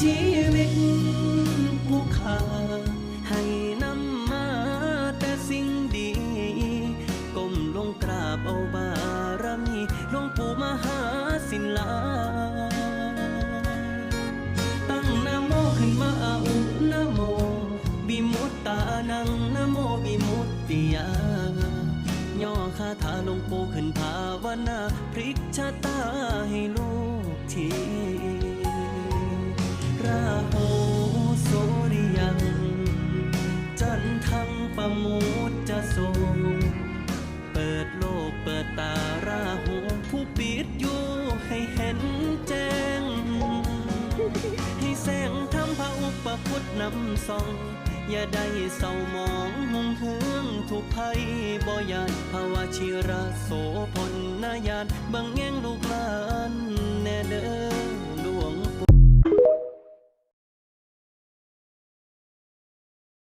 ชีวิตผู้ขาให้นำมาแต่สิ่งดีก้มลงกราบเอาบารมีหลวงปู่มหาศิลา ตั้งนโมขึ้นมาอุนโมบิมุตตานังนโมบิมุตติยาย่อคาถาหลวงปู่ขึ้นภาวนาพลิกชะตา ปะมุจจะโสเปิดโลกเปิดตาราหูผู้ปิดอยู่ให้เห็นแจ้ง ให้แสงทำพระอุปพุทธนำส่อง อย่าได้เศร้าหมองหุงเฮืองทุกภัยบ่ยานภาวะชิระโสพลนายานบังแง่งลูกหลาน